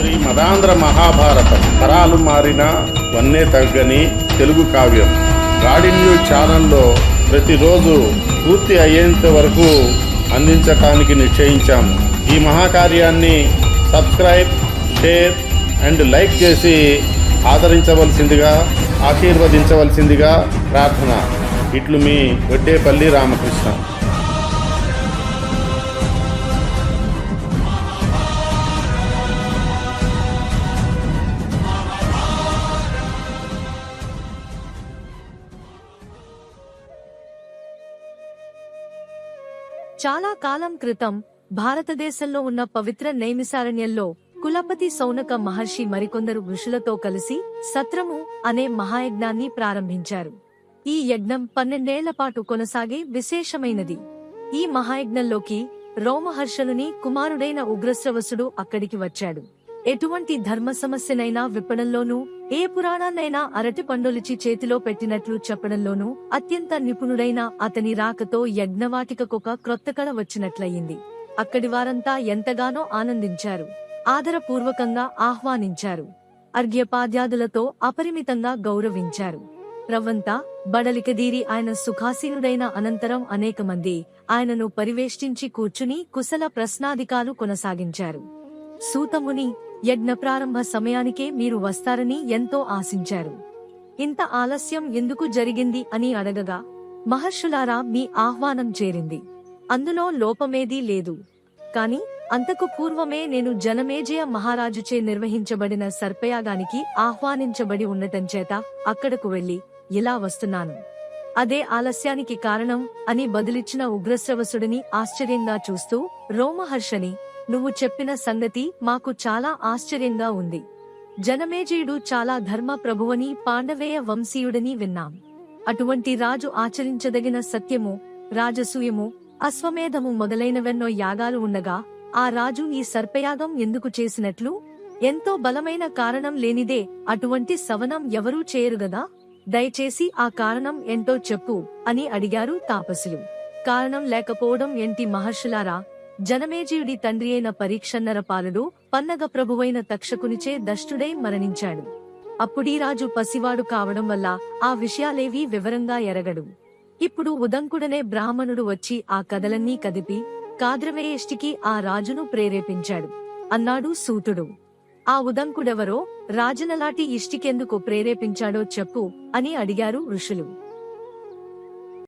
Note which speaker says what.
Speaker 1: శ్రీ మదాంధ్ర మహాభారతం. తరాలు మారిన వన్నే తగ్గని తెలుగు కావ్యం. గాడి న్యూస్ ఛానల్లో ప్రతిరోజు పూర్తి అయ్యేంత వరకు అందించటానికి నిశ్చయించాము ఈ మహాకార్యాన్ని సబ్స్క్రైబ్ షేర్ అండ్ లైక్ చేసి ఆదరించవలసిందిగా ఆశీర్వదించవలసిందిగా ప్రార్థన. ఇట్లు మీ వడ్డేపల్లి రామకృష్ణ.
Speaker 2: చాలా కాలం క్రితం భారతదేశంలో ఉన్న పవిత్ర నైమిసారణ్యంలో కులపతి సౌనక మహర్షి మరికొందరు ఋషులతో కలిసి సత్రము అనే మహాయజ్ఞాన్ని ప్రారంభించారు. ఈ యజ్ఞం పన్నెండేళ్ళ పాటు కొనసాగే విశేషమైనది. ఈ మహాయజ్ఞంలోకి రోమహర్షణుని కుమారుడైన ఉగ్రశ్రవసుడు అక్కడికి వచ్చాడు. ఎటువంటి ధర్మ సమస్యనైనా విప్పడంలోనూ ఏ పురాణాన్నైనా అరటి పండులిచి చేతిలో పెట్టినట్లు చెప్పడంలోనూ అత్యంత నిపుణుడైన అతని రాకతో యజ్ఞవాటికకొక క్రొత్త కళ వచ్చినట్లయింది. అక్కడి వారంతా ఎంతగానో ఆనందించారు. ఆదరపూర్వకంగా ఆహ్వానించారు. అర్ఘ్యపాద్యాదులతో అపరిమితంగా గౌరవించారు. రవ్వంతా బడలికదీరి ఆయన సుఖాసీనుడైన అనంతరం అనేక మంది ఆయనను పరివేష్టించి కూర్చుని కుశల ప్రశ్నాధికాలు కొనసాగించారు. సూతముని యజ్ఞ ప్రారంభ సమయానికే మీరు వస్తారని ఎంతో ఆశించారు. ఇంత ఆలస్యం ఎందుకు జరిగింది అని అడగగా మహర్షులారా మీ ఆహ్వానం చేరింది. అందులో లోపమేదీ లేదు. కాని అంతకు పూర్వమే నేను జనమేజయ మహారాజుచే నిర్వహించబడిన సర్పయాగానికి ఆహ్వానించబడి ఉండటం చేత అక్కడకు వెళ్ళి ఇలా వస్తున్నాను. అదే ఆలస్యానికి కారణం అని బదులిచ్చిన ఉగ్రశ్రవసుడిని ఆశ్చర్యంగా చూస్తూ రోమహర్షని నువ్వు చెప్పిన సంగతి మాకు చాలా ఆశ్చర్యంగా ఉంది. జనమేజయుడు చాలా ధర్మ ప్రభువని పాండవేయ వంశీయుడని విన్నాం. అటువంటి రాజు ఆచరించదగిన సత్యము రాజసూయము అశ్వమేధము మొదలైనవెన్నో యాగాలు ఉండగా ఆ రాజు ఈ సర్పయాగం ఎందుకు చేసినట్లు? ఎంతో బలమైన కారణం లేనిదే అటువంటి సవనం ఎవరూ చేయరుగదా దయచేసి ఆ కారణం ఏంటో చెప్పు అని అడిగారు తాపసులు. కారణం లేకపోవడం ఏంటి మహర్షులారా? జనమేజీయుడి తండ్రి అయిన పరీక్షన్నర పాలుడు పన్నగ ప్రభువైన తక్షకునిచే దష్టుడై మరణించాడు. అప్పుడీ రాజు పసివాడు కావడం వల్ల ఆ విషయాలేవీ వివరంగా ఎరగడు. ఇప్పుడు ఉదంకుడనే బ్రాహ్మణుడు వచ్చి ఆ కథలన్నీ కదిపి కాద్రవేయష్టికి ఆ రాజును ప్రేరేపించాడు. అన్నాడు సూతుడు. ఆ ఉదంకుడెవరో రాజనలాటి ఇష్టికెందుకు ప్రేరేపించాడో చెప్పు అని అడిగారు ఋషులు.